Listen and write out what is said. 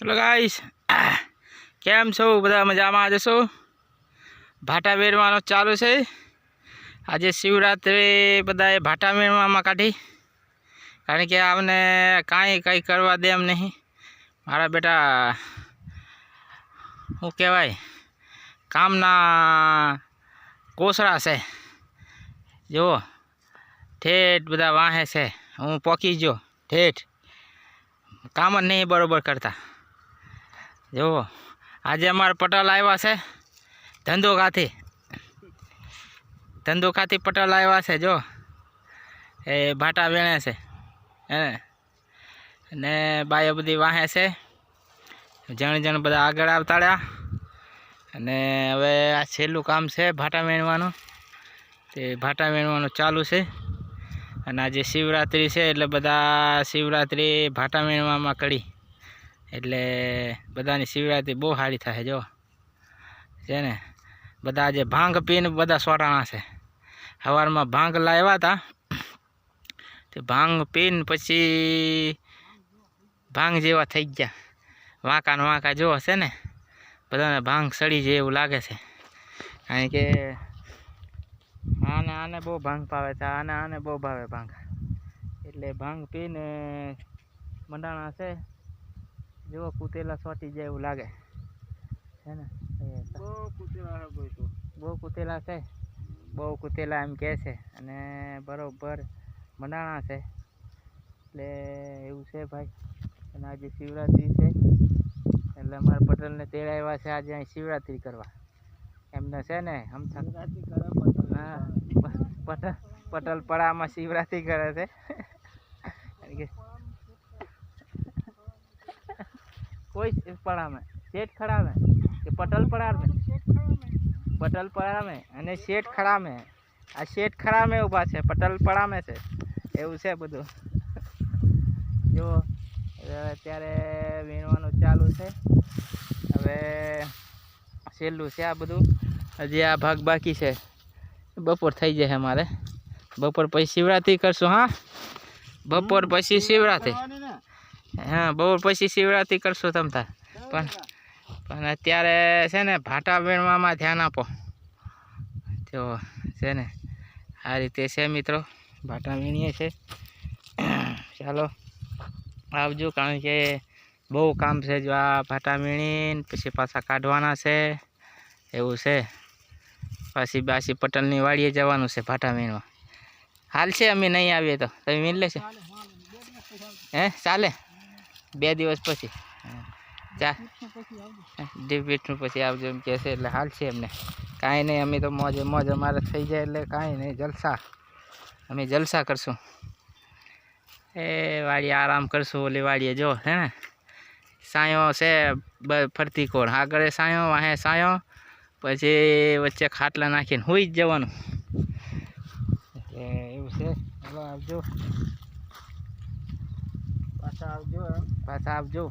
Hello ગાઈશ કેમ છો? બધા મજામાં જશો ભાટા વેરવાનો ચાલુ છે. આજે શિવરાત્રે બધાએ ભાટા વેરવામાં કાઢી. કારણ કે આમને કાંઈ કંઈ કરવા દે એમ નહીં. મારા બેટા શું કહેવાય, કામના કોસરા છે. જુઓ, ઠેઠ બધા વાહે છે. હું પોકી જો ઠેઠ. કામ જ નહીં બરોબર કરતા. જુઓ, આજે અમારા પટેલ આવ્યા છે ધંધોકાથી. ધંધોકાથી પટેલ આવ્યા છે જો એ ભાટા વેણે છે, હે ને? બાયો બધી વાહે છે. જણ જણ બધા આગળ આવતાડ્યા અને હવે આ છેલ્લું કામ છે ભાટા વેણવાનું. તે ભાટા વેણવાનું ચાલુ છે. અને આજે શિવરાત્રિ છે, એટલે બધા શિવરાત્રિ ભાટા વેણવામાં કરી. એટલે બધાની શિવરાત્રિ બહુ સારી થાય જો. છે ને? બધા આજે ભાંગ પીને બધા સોટાણા છે. સવારમાં ભાંગ લાવ્યા હતા. તે ભાંગ પીને પછી ભાંગ જેવા થઈ ગયા. વાંકા ને વાંકા જો હશે ને? બધાને ભાંગ સડી જાય એવું લાગે છે. કારણ કે આને આને બહુ ભાંગ ભાવે છે, આને આને બહુ ભાવે ભાંગ. એટલે ભાંગ પીને મંડાણા છે. જો કૂતેલા સોટી જાય એવું લાગે. છે ને? એ બહુ કૂતેલા છે. બહુ કૂતેલા એમ કહે છે. અને બરોબર મંડાણા છે. એટલે એવું છે ભાઈ. અને આજે શિવરાત્રિ છે. એટલે અમારા પટેલને તેડાવ્યા છે આજે અહીં શિવરાત્રિ કરવા. એમને છે ને હમથા પટેલ પટેલ પડામાં શિવરાત્રિ કરે છે. કારણ કે કોઈ પડા में શેઠ खड़ा में કે પટેલ પડા में પટેલ પડા में અને શેઠ ખડા में આ શેઠ ખડા में ઊભા છે પટેલ પડા में છે એવું છે બધું જો હવે અત્યારે વીણવાનું ચાલુ છે હવે છેલ્લું છે આ બધું હજી આ ભાગ બાકી છે બપોર થઈ જશે અમારે બપોર પછી શિવરાત્રિ કરશું હા બપોર પછી શિવરાત્રિ હા બપોર પછી શિવરાત્રિ કરશું તમતા પણ પણ અત્યારે છે ને ભાટા વીણવામાં ધ્યાન આપો. તો છે ને આ રીતે છે મિત્રો ભાટા વીણીએ છે ચાલો આવજો કારણ કે બહુ કામ છે જો આ ભાટા વીણીને પછી પાછા કાઢવાના છે. એવું છે. પાછી બાસી પટેલની વાડીએ જવાનું છે ભાટા વીણવા. હાલ છે અમે નહીં આવીએ તો. તમે વીણ લેશે? હે ચાલે? બે દિવસ પછી. ચા ડિપીટનું પછી આવજો એમ કહે છે એટલે હાલ છે એમને. કાંઈ નહીં અમે તો મોજે મોજ અમારે થઈ જાય એટલે કાંઈ નહીં જલસા. અમે જલસા કરશું. એ વાડીએ આરામ કરશું ઓલી વાડીએ જો હે ને? સાયો છે ફરતી કોણ? આગળ સાયો વાહે સાયો પછી વચ્ચે ખાટલા નાખીને હોઈ જ જવાનું. એટલે એવું છે. ચાલો આવજો. પાછા આવજો પાછા આવજો.